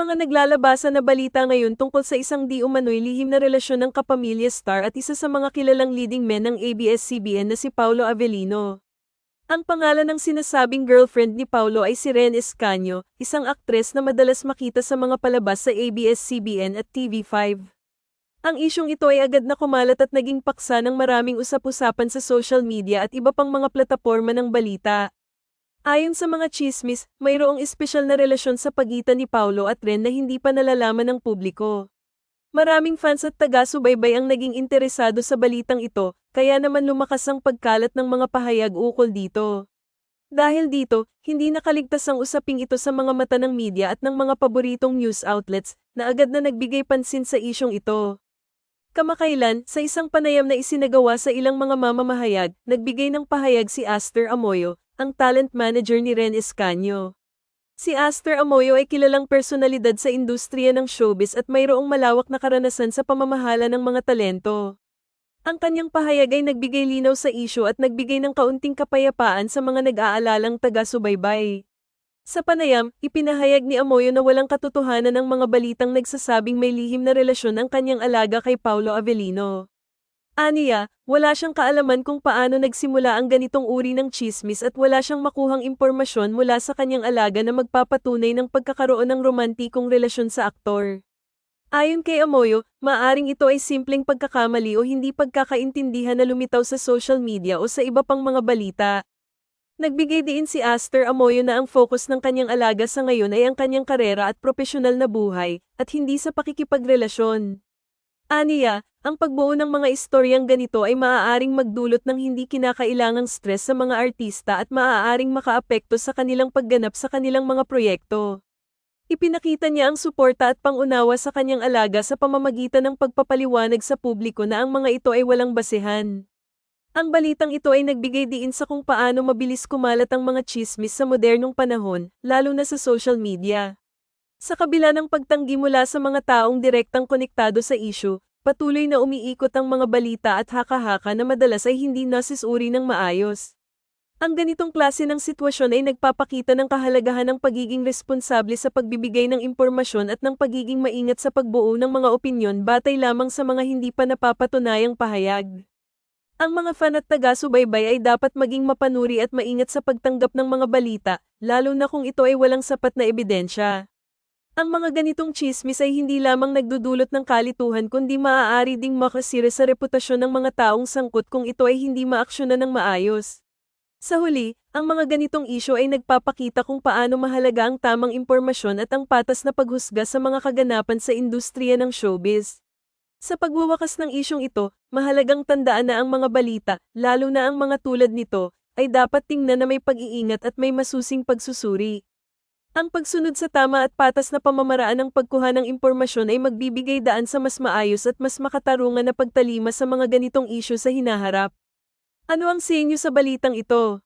mga naglalabasan na balita ngayon tungkol sa isang di umano'y lihim na relasyon ng kapamilya star at isa sa mga kilalang leading men ng ABS-CBN na si Paulo Avellino. Ang pangalan ng sinasabing girlfriend ni Paulo ay si Ren Escanio, isang aktres na madalas makita sa mga palabas sa ABS-CBN at TV5. Ang isyong ito ay agad na kumalat at naging paksa ng maraming usap-usapan sa social media at iba pang mga plataporma ng balita. Ayon sa mga chismis, mayroong espesyal na relasyon sa pagitan ni Paulo at Ren na hindi pa nalalaman ng publiko. Maraming fans at taga-subaybay ang naging interesado sa balitang ito, kaya naman lumakas ang pagkalat ng mga pahayag ukol dito. Dahil dito, hindi nakaligtas ang usaping ito sa mga mata ng media at ng mga paboritong news outlets na agad na nagbigay pansin sa isyong ito. Kamakailan, sa isang panayam na isinagawa sa ilang mga mamamahayag, nagbigay ng pahayag si Aster Amoyo, ang talent manager ni Ren Escanio. Si Aster Amoyo ay kilalang personalidad sa industriya ng showbiz at mayroong malawak na karanasan sa pamamahala ng mga talento. Ang kanyang pahayag ay nagbigay linaw sa isyu at nagbigay ng kaunting kapayapaan sa mga nag-aalalang taga-subaybay. Sa panayam, ipinahayag ni Amoyo na walang katotohanan ng mga balitang nagsasabing may lihim na relasyon ang kanyang alaga kay Paulo Avellino. Aniya, wala siyang kaalaman kung paano nagsimula ang ganitong uri ng chismis at wala siyang makuhang impormasyon mula sa kanyang alaga na magpapatunay ng pagkakaroon ng romantikong relasyon sa aktor. Ayon kay Amoyo, maaring ito ay simpleng pagkakamali o hindi pagkakaintindihan na lumitaw sa social media o sa iba pang mga balita. Nagbigay din si Aster Amoyo na ang focus ng kanyang alaga sa ngayon ay ang kanyang karera at profesional na buhay, at hindi sa pakikipagrelasyon. Aniya, ang pagbuo ng mga istoryang ganito ay maaaring magdulot ng hindi kinakailangang stress sa mga artista at maaaring makaapekto sa kanilang pagganap sa kanilang mga proyekto. Ipinakita niya ang suporta at pangunawa sa kanyang alaga sa pamamagitan ng pagpapaliwanag sa publiko na ang mga ito ay walang basehan. Ang balitang ito ay nagbigay diin sa kung paano mabilis kumalat ang mga chismis sa modernong panahon, lalo na sa social media. Sa kabila ng pagtanggi mula sa mga taong direktang konektado sa issue, Patuloy na umiikot ang mga balita at haka-haka na madalas ay hindi nasusuri ng maayos. Ang ganitong klase ng sitwasyon ay nagpapakita ng kahalagahan ng pagiging responsable sa pagbibigay ng impormasyon at ng pagiging maingat sa pagbuo ng mga opinyon batay lamang sa mga hindi pa napapatunayang pahayag. Ang mga fan at taga-subaybay ay dapat maging mapanuri at maingat sa pagtanggap ng mga balita, lalo na kung ito ay walang sapat na ebidensya. Ang mga ganitong chismis ay hindi lamang nagdudulot ng kalituhan kundi maaari ding makasira sa reputasyon ng mga taong sangkot kung ito ay hindi maaksyonan ng maayos. Sa huli, ang mga ganitong isyo ay nagpapakita kung paano mahalaga ang tamang impormasyon at ang patas na paghusga sa mga kaganapan sa industriya ng showbiz. Sa pagwawakas ng isyong ito, mahalagang tandaan na ang mga balita, lalo na ang mga tulad nito, ay dapat tingnan na may pag-iingat at may masusing pagsusuri. Ang pagsunod sa tama at patas na pamamaraan ng pagkuha ng impormasyon ay magbibigay daan sa mas maayos at mas makatarungan na pagtalima sa mga ganitong isyu sa hinaharap. Ano ang sinyo sa balitang ito?